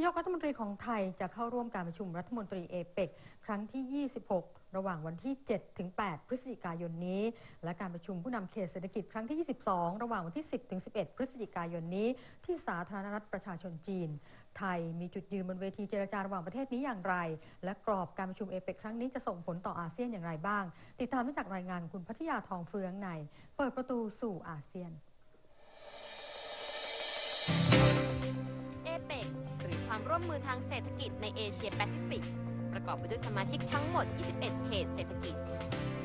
ายกรัฐมนตรีของไทยจะเข้าร่วมการประชุมรัฐมนตรีเอเปกครั้งที่ 26 ระหว่างวันที่ 7 ถึง 8 พฤศจิกายนนี้ และการประชุมผู้นำเขตเศรษฐกิจครั้งที่ 22 ระหว่างวันที่ 10 ถึง 11 พฤศจิกายนนี้ ที่สาธารณรัฐประชาชนจีน ไทยมีจุดยืนบนเวทีเจรจาระหว่างประเทศนี้อย่างไร และกรอบการประชุมเอเปกครั้งนี้จะส่งผลต่ออาเซียนอย่างไรบ้าง ติดตามได้จากรายงานคุณพัทยาทองเฟืองใน เปิดประตูสู่อาเซียน ทางเศรษฐกิจในเอเชียแปซิฟิก ประกอบไปด้วยสมาชิกทั้งหมด 21 เขตเศรษฐกิจ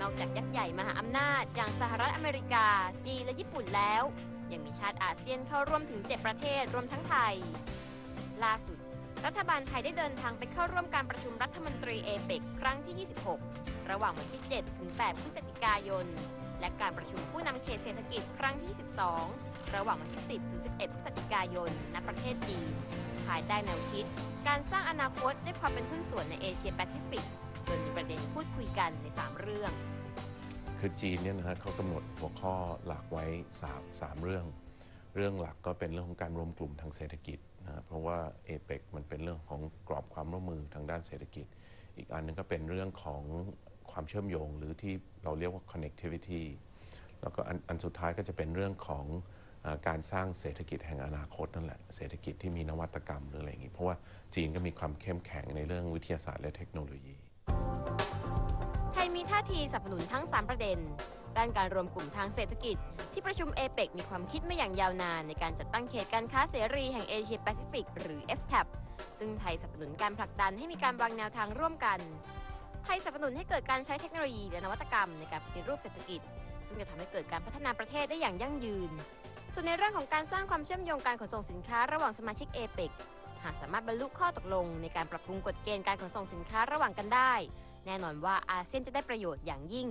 นอกจากยักษ์ใหญ่มหาอำนาจ อย่างสหรัฐอเมริกา จีนและญี่ปุ่นแล้ว ยังมีชาติอาเซียนเข้าร่วมถึง 7 ประเทศรวมทั้งไทย ล่าสุด รัฐบาลไทยได้เดินทางไปเข้าร่วมการประชุมรัฐมนตรีเอเปกครั้งที่ 26 ระหว่างวันที่ 7 ถึง 8 พฤศจิกายน และการประชุมผู้นำเขตเศรษฐกิจครั้งที่ 12 ระหว่างวันที่ 10 ถึง 11 พฤศจิกายน ณ ประเทศจีน ภายใต้แนวคิด การสร้างอนาคตด้วยความเป็นหุ้นส่วนในเอเชียแปซิฟิกโดยมีประเด็นพูดคุยกันใน 3 เรื่อง คือจีนเนี่ยนะฮะเขากำหนดหัวข้อหลักไว้3 3เรื่อง เรื่องหลักก็เป็นเรื่องของการรวมกลุ่มทางเศรษฐกิจนะเพราะว่าเอเปกมันเป็นเรื่องของกรอบความร่วมมือทางด้านเศรษฐกิจ อีกอันหนึงก็เป็นเรื่องของความเชื่อมโยงหรือที่เราเรียกว่า connectivity แล้วก็อันอันสุดท้ายก็จะเป็นเรื่องของ การสร้างเศรษฐกิจแห่งอนาคตนั่นแหละ เศรษฐกิจที่มีนวัตกรรมหรืออะไรอย่างนี้ เพราะว่าจีนก็มีความเข้มแข็งในเรื่องวิทยาศาสตร์และเทคโนโลยี ไทยมีท่าทีสนับสนุนทั้ง 3 ประเด็น ด้านการรวมกลุ่มทางเศรษฐกิจ ที่ประชุมเอเปกมีความคิดมาอย่างยาวนาน ในการจัดตั้งเขตการค้าเสรีแห่งเอเชียแปซิฟิกหรือ FTAP ซึ่งไทยสนับสนุนการผลักดันให้มีการวางแนวทางร่วมกันไทยสนับสนุนให้เกิดการใช้เทคโนโลยีและนวัตกรรมในการปฏิรูปเศรษฐกิจ ซึ่งจะทำให้เกิดการพัฒนาประเทศได้อย่างยั่งยืน ส่วนในเรื่องของการสร้างความเชื่อมโยงการขนส่งสินค้าระหว่างสมาชิกเอเปกหากสามารถบรรลุข้อตกลง ในการปรับปรุงกฎเกณฑ์การขนส่งสินค้าระหว่างกันได้ แน่นอนว่าอาเซียนจะได้ประโยชน์อย่างยิ่ง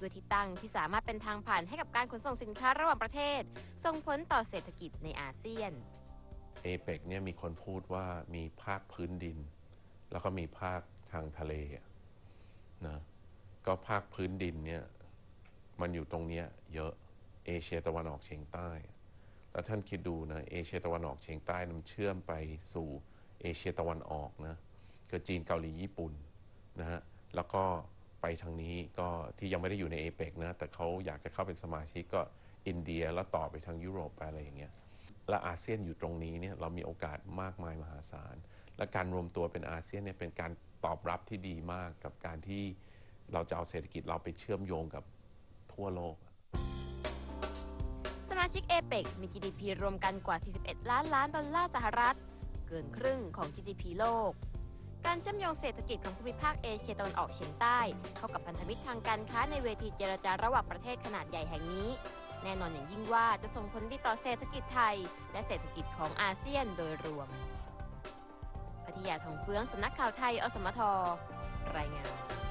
ด้วยที่ตั้งที่สามารถเป็นทางผ่านให้กับการขนส่งสินค้าระหว่างประเทศ ส่งผลต่อเศรษฐกิจในอาเซียนเอเปกเนี่ยมีคนพูดว่ามีภาคพื้นดิน แล้วก็มีภาคทางทะเลนะก็ภาคพื้นดินเนี่ยมันอยู่ตรงเนี้ยเยอะเอเชียตะวันออกเฉียงใต้ แล้วท่านคิดดูนะเอเชียตะวันออกเฉียงใต้มันเชื่อมไปสู่เอเชียตะวันออกนะคือจีนเกาหลีญี่ปุ่นนะฮะแล้วก็ไปทางนี้ก็ที่ยังไม่ได้อยู่ในเอเปกนะแต่เขาอยากจะเข้าเป็นสมาชิกก็อินเดียแล้วต่อไปทางยุโรปไปอะไรอย่างเงี้ยและอาเซียนอยู่ตรงนี้เนี่ยเรามีโอกาสมากมายมหาศาล และการรวมตัวเป็นอาเซียนเนี่ยเป็นการตอบรับที่ดีมากกับการที่เราจะเอาเศรษฐกิจเราไปเชื่อมโยงกับทั่วโลก ชิกเอเปกมี GDP รวมกันกว่า 41 ล้านล้านดอลลาร์สหรัฐ เกินครึ่งของ GDP โลก การเชื่อมโยงเศรษฐกิจของภูมิภาคเอเชียตะวันออกเฉียงใต้ เข้ากับพันธมิตรทางการค้าในเวทีเจรจาระหว่างประเทศขนาดใหญ่แห่งนี้ แน่นอนอย่างยิ่งว่าจะส่งผลดีต่อเศรษฐกิจไทย และเศรษฐกิจของอาเซียนโดยรวมพัทยาทองเฟืองสำนักข่าวไทยอสมทรายงาน